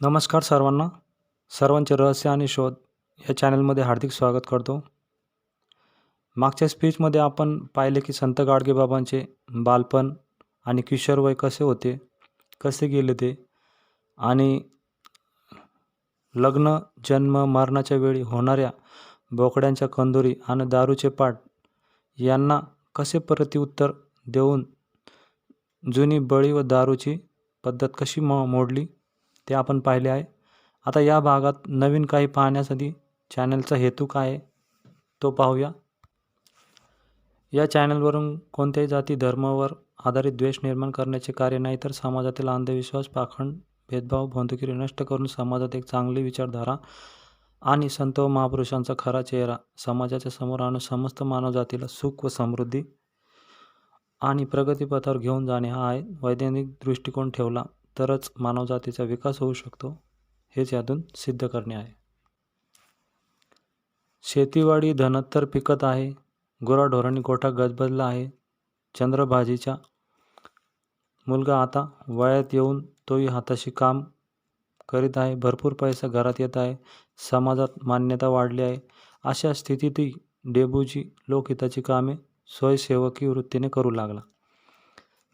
नमस्कार सर्वांना. सर्वांचे रहस्य आणि शोध या चॅनलमध्ये हार्दिक स्वागत करतो. मागच्या स्पीचमध्ये आपण पाहिले की संत गाडगेबाबांचे बालपण आणि किशोरवय कसे होते कसे गेले ते आणि लग्न जन्म मरणाच्या वेळी होणाऱ्या बोकड्यांच्या कंदुरी आणि दारूचे पाठ यांना कसे प्रतिउत्तर देऊन जुनी बळी व दारूची पद्धत कशी मो मोडली? ते आपण पाहिले आहे. आता या भागात नवीन काही पाहण्यासाठी चॅनलचा हेतू काय आहे तो पाहूया. या चॅनलवरून कोणत्याही जाती धर्मावर आधारित द्वेष निर्माण करण्याचे कार्य नाही तर समाजातील अंधविश्वास पाखंड भेदभाव बंधुगिरी नष्ट करून समाजात एक चांगली विचारधारा आणि संत व महापुरुषांचा खरा चेहरा समाजाच्या समोर आणून समस्त मानवजातीला सुख व समृद्धी आणि प्रगतीपथावर घेऊन जाणे हा आहे. वैज्ञानिक दृष्टिकोन ठेवला तरच मानवजातीचा विकास होऊ शकतो हेच यातून सिद्ध करणे आहे. शेतीवाडी धनत्तर पिकत आहे गुराढोरांनी गोठा गजबजला आहे चंद्रभाजीचा मुलगा आता वयात येऊन तोही हाताशी काम करीत आहे भरपूर पैसा घरात येत आहे समाजात मान्यता वाढली आहे. अशा स्थितीतही डेबूजी लोकहिताची कामे स्वयंसेवकी वृत्तीने करू लागला.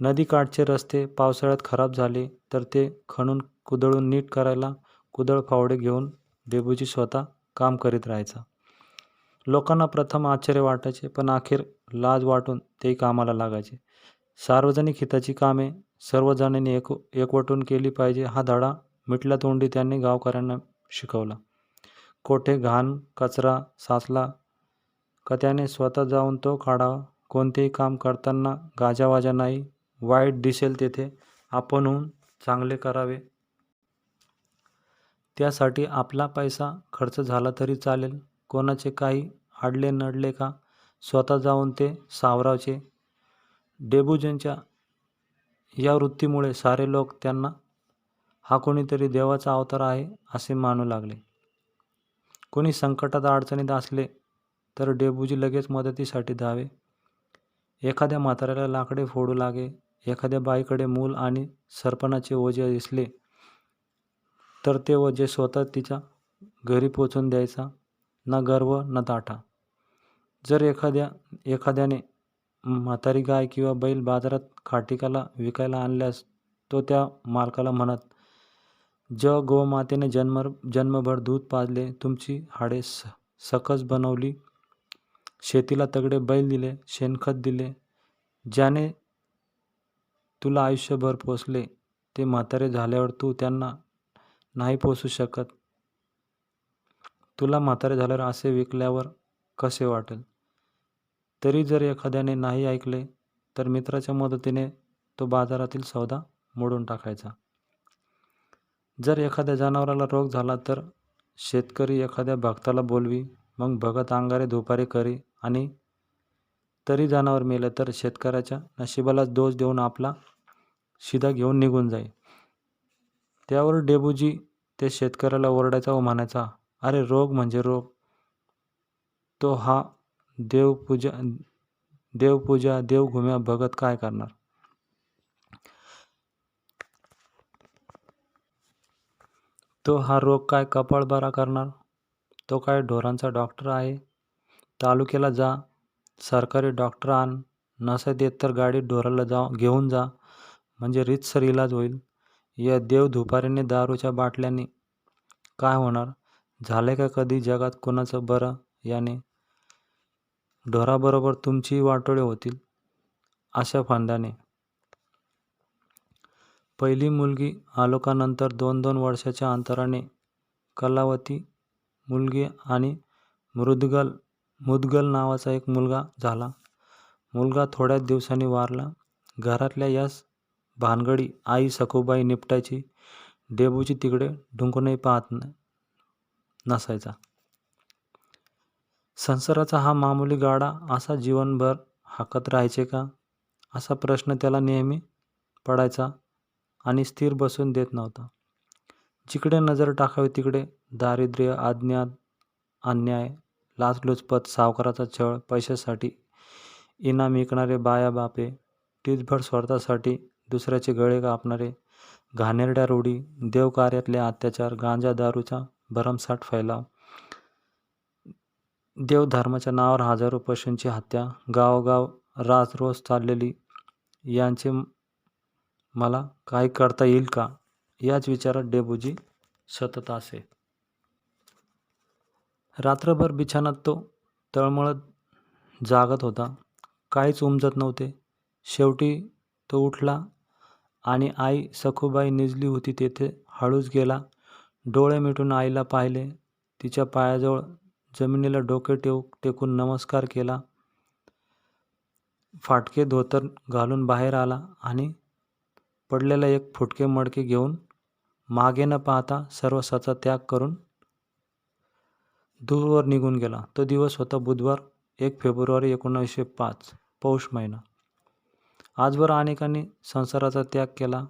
नदीकाठचे रस्ते पावसाळ्यात खराब झाले तर ते खणून कुदळून नीट करायला कुदळ फावडे घेऊन देबूजी स्वतः काम करीत राहायचा. लोकांना प्रथम आश्चर्य वाटायचे पण अखेर लाज वाटून तेही कामाला लागायचे. सार्वजनिक हिताची कामे सर्वजणांनी एक एकवटून केली पाहिजे हा धडा मिटल्या तोंडी त्यांनी गावकऱ्यांना शिकवला. कोठे घाण कचरा साचला का त्याने स्वतः जाऊन तो काढावा? कोणतेही काम करताना गाजावाजा नाही वाईट दिसेल तेथे. आपणहून चांगले करावे. त्यासाठी आपला पैसा खर्च झाला तरी चालेल. कोणाचे काही आडले नडले का? स्वतः जाऊन ते सावरावचे. डेबुजनच्या या वृत्तीमुळे सारे लोक त्यांना हा कोणीतरी देवाचा अवतार आहे असे मानू लागले. कोणी संकटात अडचणीत असले तर डेबुजी लगेच मदतीसाठी धावे. एखाद्या म्हाताऱ्याला लाकडे फोडू लागे. एखाद्या बाईकडे मूल आणि सरपणाचे ओझे दिसले तर ते ओझे स्वतः तिच्या घरी पोचून द्यायचा ना गर्व ना ताठा. जर एखाद्या एखाद्याने म्हातारी गाय किंवा बैल बाजारात खाटिकाला विकायला आणल्यास तो त्या मालकाला म्हणत ज गोमातेने जन्म जन्मभर दूध पाजले तुमची हाडे स सकस बनवली शेतीला तगडे बैल दिले शेणखत दिले ज्याने तुला आयुष्यभर पोसले ते म्हातारे झाल्यावर तू त्यांना नाही पोसू शकत. तुला म्हातारे झाल्यावर असे विकल्यावर कसे वाटेल? तरी जर एखाद्याने नाही ऐकले तर मित्राच्या मदतीने तो बाजारातील सौदा मोडून टाकायचा. जर एखाद्या जनावराला रोग झाला तर शेतकरी एखाद्या भक्ताला बोलवी मग भगत अंगारे दुपारी करी आणि तरी जनावर मेलं तर शेतकऱ्याच्या नशिबालाच दोष देऊन आपला शिदा घेऊन निघून जाई त्यावर डेबूजी ते शेतकऱ्याला ओरडायचा व म्हणायचा अरे रोग म्हणजे रोग. तो हा देवपूजा देवपूजा देवघुम्या भगत काय करणार? तो हा रोग काय कपाळ बरा करणार? तो काय ढोरांचा डॉक्टर आहे? तालुक्याला जा. सरकारी डॉक्टर आण नसे देत तर गाडीत ढोराला जा घेऊन जा म्हणजे रीतसर इलाज होईल. या देव धुपारीने दारूच्या बाटल्याने काय होणार? झाले का कधी जगात कोणाचं बरं याने? ढोराबरोबर तुमचीही वाटोळे होतील अशा फंदाने पहिली मुलगी आलोकानंतर दोन दोन वर्षाच्या अंतराने कलावती मुलगी आणि मृदगल मुदगल नावाचा एक मुलगा झाला. मुलगा थोड्याच दिवसांनी वारला. घरातल्या यास भानगडी आई सखूबाई निपटायची डेबूची तिकडे ढुंकूनही पाहत नसायचा. संसाराचा हा मामूली गाडा असा जीवनभर हाकत राहायचे का? असा प्रश्न त्याला नेहमी पडायचा आणि स्थिर बसून देत नव्हता. जिकडे नजर टाकावी तिकडे दारिद्र्य अज्ञात अन्याय लाचलुचपत सावकाराचा छळ पैशासाठी इनाम विकणारे बाया बापे टीचभर स्वार्थासाठी दुसऱ्याचे गळे कापणारे घाणेरड्या रूढी देवकार्यातले अत्याचार गांजा दारूचा भरमसाठ फैलाव देवधर्माच्या नावावर हजारो पशूंची हत्या गावोगाव राज रोज चाललेली यांचे मला काही करता येईल का? याच विचारात डेबूजी सतत असे. रात्रभर बिछानात तो तळमळत जागत होता. काहीच उमजत नव्हते. शेवटी तो उठला आणि आई सखूबाई निजली होती तेथे हळूच गेला. डोळे मिटून आईला पाहिले. तिच्या पायाजवळ जमिनीला डोके टेव टेकून नमस्कार केला. फाटके धोतर घालून बाहेर आला आणि पडलेला एक फुटके मडके घेऊन मागे न पाहता सर्व त्याग करून दूरवर निघून गेला. तो दिवस होता बुधवार एक फेब्रुवारी एकोणीसशे पाच पौष महिना. आजवर अनेकांनी संसाराचा त्याग केला.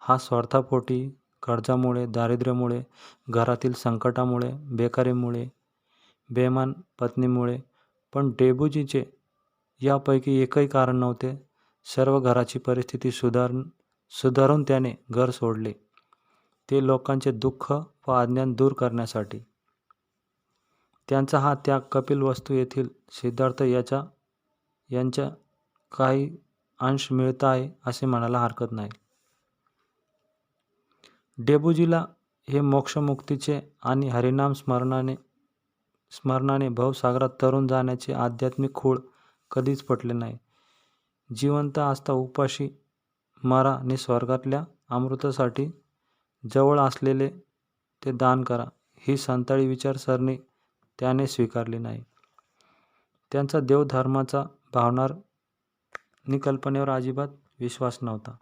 हा स्वार्थापोटी कर्जामुळे दारिद्र्यामुळे घरातील संकटामुळे बेकारीमुळे बेमान पत्नीमुळे पण डेबूजीचे यापैकी एकही कारण नव्हते. सर्व घराची परिस्थिती सुधार सुधारून त्याने घर सोडले. ते लोकांचे दुःख व अज्ञान दूर करण्यासाठी त्यांचा हा त्याग कपिल वस्तू येथील सिद्धार्थ याच्या यांच्या काही अंश मिळत आहे असे म्हणायला हरकत नाही. डेबूजीला हे मोक्षमुक्तीचे आणि हरिनाम स्मरणाने स्मरणाने भवसागरात तरुण जाण्याचे आध्यात्मिक खूळ कधीच पटले नाही. जिवंत असता उपाशी मरा नि स्वर्गातल्या अमृतासाठी जवळ असलेले ते दान करा. ही संताळी विचारसरणी त्याने स्वीकारले नाही. त्यांचा देवधर्माचा भावनार निकल्पनेवर अजिबात विश्वास नव्हता.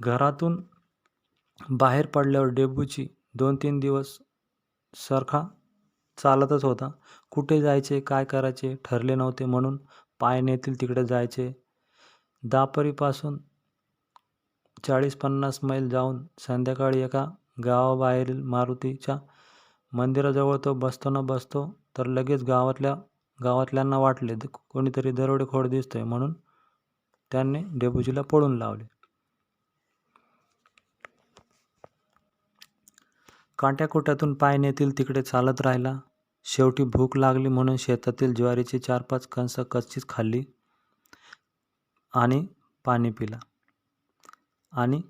घरातून बाहेर पडल्यावर डेबूची दोन तीन दिवस सारखा चालतच होता. कुठे जायचे काय करायचे ठरले नव्हते म्हणून पाय नेतील तिकडे जायचे. दापरीपासून चाळीस पन्नास मैल जाऊन संध्याकाळी एका गावाबाहेरील मारुतीच्या मंदिराजवळ तो बसतोना बसतो तर लगेच गावातल्या गावातल्यांना वाटले द- कोणीतरी दरोडेखोर दिसतोय म्हणून त्यांनी डेबूजीला पळून लावले. काट्याकुट्यातून पाय नेतील तिकडे चालत राहिला. शेवटी भूक लागली म्हणून शेतातील ज्वारीची चार पाच कणसं कच्चीच खाल्ली आणि पाणी पिला आणि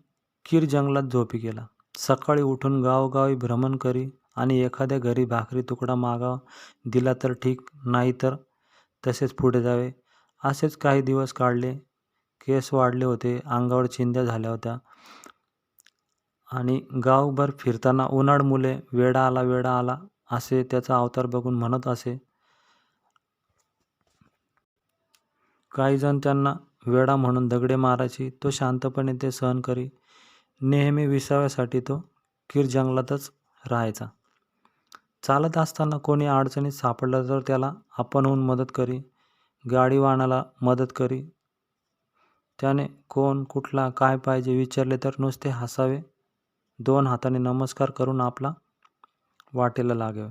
कीर जंगलात झोपी गेला. सकाळी उठून गावोगावी भ्रमण करी आणि एखाद्या घरी भाकरी तुकडा मागावा दिला तर ठीक नाही तर तसेच पुढे जावे. असेच काही दिवस काढले. केस वाढले होते अंगावर चिंध्या झाल्या होत्या. आणि गावभर फिरताना उन्हाळ मुले वेडा आला वेडा आला असे त्याचा अवतार बघून म्हणत असे. काही जण त्यांना वेडा म्हणून दगडे मारायची तो शांतपणे ते सहन करी. नेहमी विसाव्यासाठी तो कीर जंगलातच राहायचा. चालत असताना कोणी अडचणीत सापडलं तर त्याला आपण होऊन मदत करी. गाडीवानाला मदत करी. त्याने कोण कुठला काय पाहिजे विचारले तर नुसते हसावे. दोन हाताने नमस्कार करून आपला वाटेला लागावे.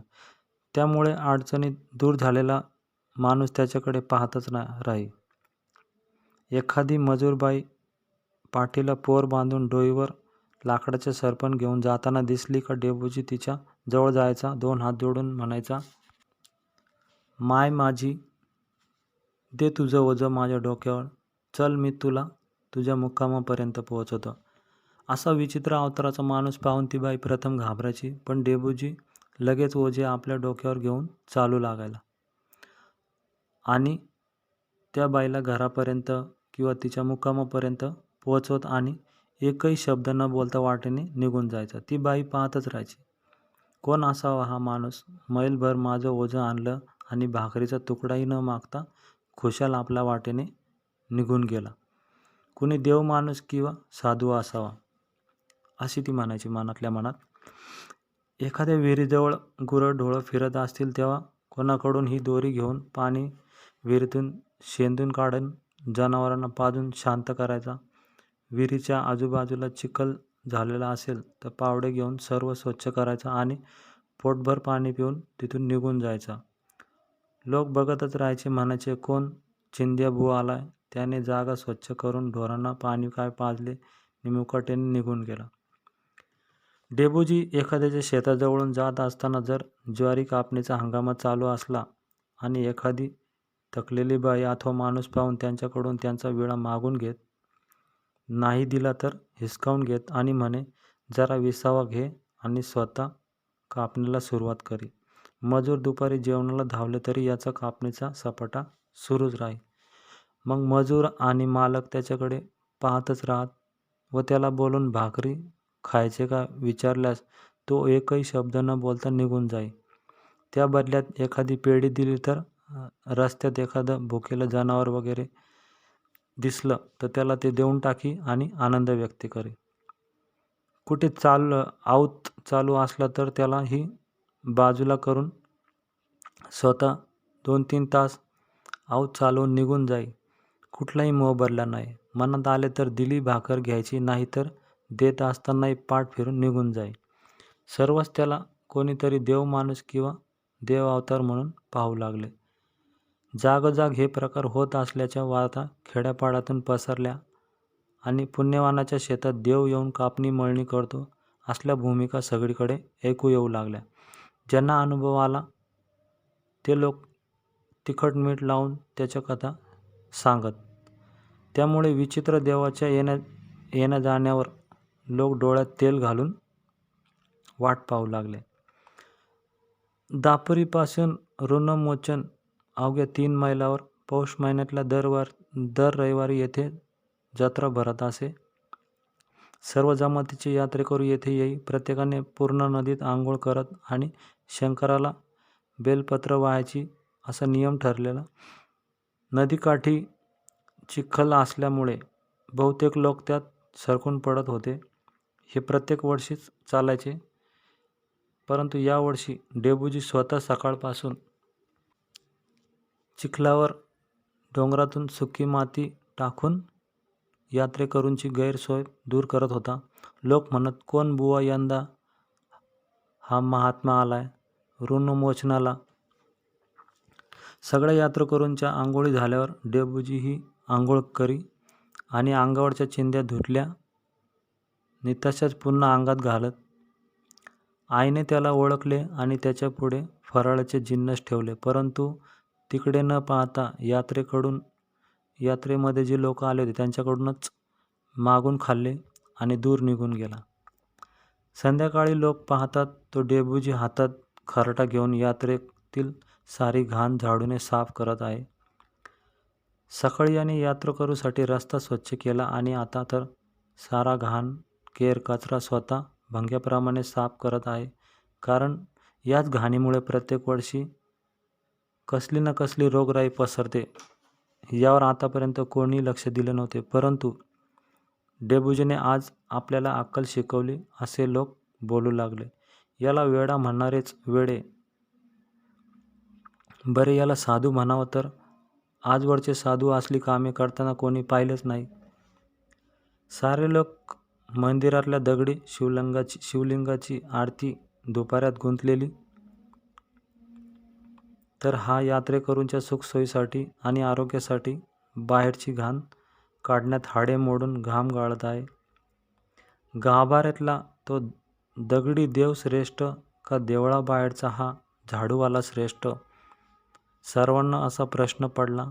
त्यामुळे अडचणीत दूर झालेला माणूस त्याच्याकडे पाहतच ना राही. एखादी मजूरबाई पाठीला पोर बांधून डोईवर लाकडाचे सरपण घेऊन जाताना दिसली का डेबूजी तिच्या जवळ जायचा दोन हात जोडून म्हणायचा माय माझी दे तुझं ओझं माझ्या डोक्यावर चल मी तुला तुझ्या मुक्कामापर्यंत पोहोचवतो. असा विचित्र अवताराचा माणूस पाहून ती बाई प्रथम घाबरायची पण डेबूजी लगेच ओझे आपल्या डोक्यावर घेऊन चालू लागायला. आणि त्या बाईला घरापर्यंत किंवा तिच्या मुक्कामापर्यंत पोहोचवत आणि एकही शब्द न बोलता वाटेने निघून जायचा. ती बाई पाहतच राहायची. कोण असावा हा माणूस? मैलभर माझं ओझं आणलं आणि भाकरीचा तुकडाही न मागता खुशाल आपल्या वाटेने निघून गेला. कुणी देव माणूस किंवा साधू असावा अशी ती म्हणायची मनातल्या मनात. एखाद्या विहिरीजवळ गुरं ढोळं फिरत असतील तेव्हा कोणाकडून ही दोरी घेऊन पाणी विहिरीतून शेंदून काढून जनावरांना पाजून शांत करायचा? विहिरीच्या आजूबाजूला चिखल झालेला असेल तर पावडे घेऊन सर्व स्वच्छ करायचा आणि पोटभर पाणी पिऊन तिथून निघून जायचा. लोक बघतच राहायचे म्हणायचे कोण चिंध्या भू आलाय त्याने जागा स्वच्छ करून ढोरांना पाणी काय पाजले निमुकाटेने निघून गेला. डेबूजी एखाद्याच्या शेताजवळून जात असताना जर ज्वारी कापणीचा हंगाम चालू असला आणि एखादी थकलेली बाई अथवा माणूस पाहून त्यांच्याकडून त्यांचा विळा मागून घेत नाही दिला तर हिसकावून घेत आणि म्हणे जरा विसावा घे आणि स्वतः कापणीला सुरुवात करी. मजूर दुपारी जेवणाला धावले तरी याचा कापणीचा सपाटा सुरूच राही मग मजूर आणि मालक त्याच्याकडे पाहतच राहत व त्याला बोलून भाकरी खायचे का विचारल्यास तो एकही शब्द न बोलता निघून जाई त्या बदल्यात एखादी पेढी दिली तर रस्त्यात एखादं भुकेलं जनावर वगैरे दिसलं तर त्याला ते देऊन टाकी आणि आनंद व्यक्त करी. कुठे चाल आऊत चालू असला तर त्याला ही बाजूला करून स्वतः दोन तीन तास आऊत चालवून निघून जाई. कुठलाही मोह भरला नाही. मनात आले तर दिली भाकर घ्यायची नाही तर देत असतानाही पाठ फिरून निघून जाई. सर्वच त्याला कोणीतरी देव माणूस किंवा देव अवतार म्हणून पाहू लागले. जागोजाग हे प्रकार होत असल्याच्या वार्ता खेड्यापाड्यातून पसरल्या आणि पुण्यवानाच्या शेतात देव येऊन कापणी मळणी करतो असल्या भूमिका सगळीकडे ऐकू येऊ लागल्या. ज्यांना अनुभव आला ते लोक तिखट मीठ लावून त्याच्या कथा सांगत. त्यामुळे विचित्र देवाच्या येण्या येण्या जाण्यावर लोक डोळ्यात तेल घालून वाट पाहू लागले. दापरीपासून ऋणमोचन अवघ्या तीन मैलावर पौष महिन्यातल्या दरवार दर रविवारी येथे जत्रा भरत असे. सर्व जमातीचे यात्रेकरू येथे येई. प्रत्येकाने पूर्ण नदीत आंघोळ करत आणि शंकराला बेलपत्र वाहायची असा नियम ठरलेला. नदीकाठी चिखल असल्यामुळे बहुतेक लोक त्यात सरकून पडत होते. हे प्रत्येक वर्षीच चालायचे. परंतु यावर्षी डेबूजी स्वतः सकाळपासून चिखलावर डोंगरातून सुकी माती टाकून यात्रेकरूंची गैरसोय दूर करत होता. लोक म्हणत कोण बुवा यंदा हा महात्मा आलाय? ऋणमोचनाला सगळ्या यात्रेकरूंच्या आंघोळी झाल्यावर डेबूजी ही आंघोळ करी आणि अंगावरच्या चिंध्या धुतल्या. नितशाच पुन्हा अंगात घालत आईने त्याला ओळखले आणि त्याच्या पुढे फराळाचे जिन्नस ठेवले. परंतु तिकडे न पाहता यात्रेकडून यात्रेमध्ये जे लोक आले होते त्यांच्याकडूनच मागून खाल्ले आणि दूर निघून गेला. संध्याकाळी लोक पाहतात तो डेबूजी हातात खरटा घेऊन यात्रेतील सारी घाण झाडूने साफ करत आहे. सकाळी याने यात्रेकरूसाठी रस्ता स्वच्छ केला आणि आता तर सारा घाण केर कचरा स्वतः भंग्याप्रमाणे साफ करत आहे. कारण याच घाणीमुळे प्रत्येक वर्षी कसली ना कसली रोगराई पसरते. यावर आतापर्यंत कोणी लक्ष दिले नव्हते. परंतु डेबुजीने आज आपल्याला अक्कल शिकवली असे लोक बोलू लागले. याला वेडा म्हणणारेच वेडे. बरे याला साधू म्हणावं तर आजवरचे साधू असली कामे करताना कोणी पाहिलेच नाही. सारे लोक मंदिरातल्या दगडी शिवलिंगाची शिवलिंगाची आरती दुपाऱ्यात गुंतलेली. तर हा यात्रेकरूंच्या सुखसोयीसाठी आणि आरोग्यासाठी बाहेरची घाण काढण्यात हाडे मोडून घाम गाळत आहे. गाभाऱ्यातला तो दगडी देव श्रेष्ठ का देवळाबाहेरचा हा झाडूवाला श्रेष्ठ? सर्वांना असा प्रश्न पडला.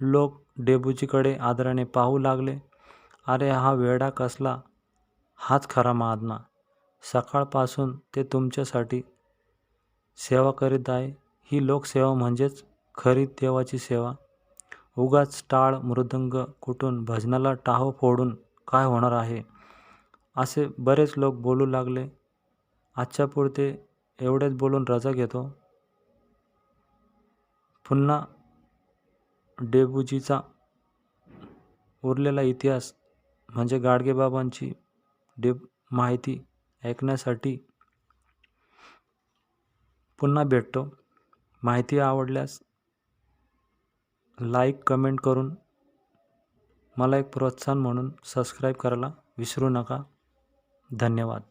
लोक डेबूजीकडे आदराने पाहू लागले. अरे हा वेडा कसला? हाच खरा महात्मा. सकाळपासून ते तुमच्यासाठी सेवा करीत आहे. ही लोकसेवा म्हणजेच खरी देवाची सेवा. उगाच टाळ मृदंग कुठून भजनाला टाहो फोडून काय होणार आहे? असे बरेच लोक बोलू लागले. आजच्या पुरते एवढेच बोलून रजा घेतो. पुन्हा डेबूजीचा उरलेला इतिहास म्हणजे गाडगेबाबांची डेब माहिती ऐकण्यासाठी पुन्हा भेटतो. माहिती आवडल्यास लाईक कमेंट करून मला एक प्रोत्साहन म्हणून सबस्क्राईब करायला विसरू नका. धन्यवाद.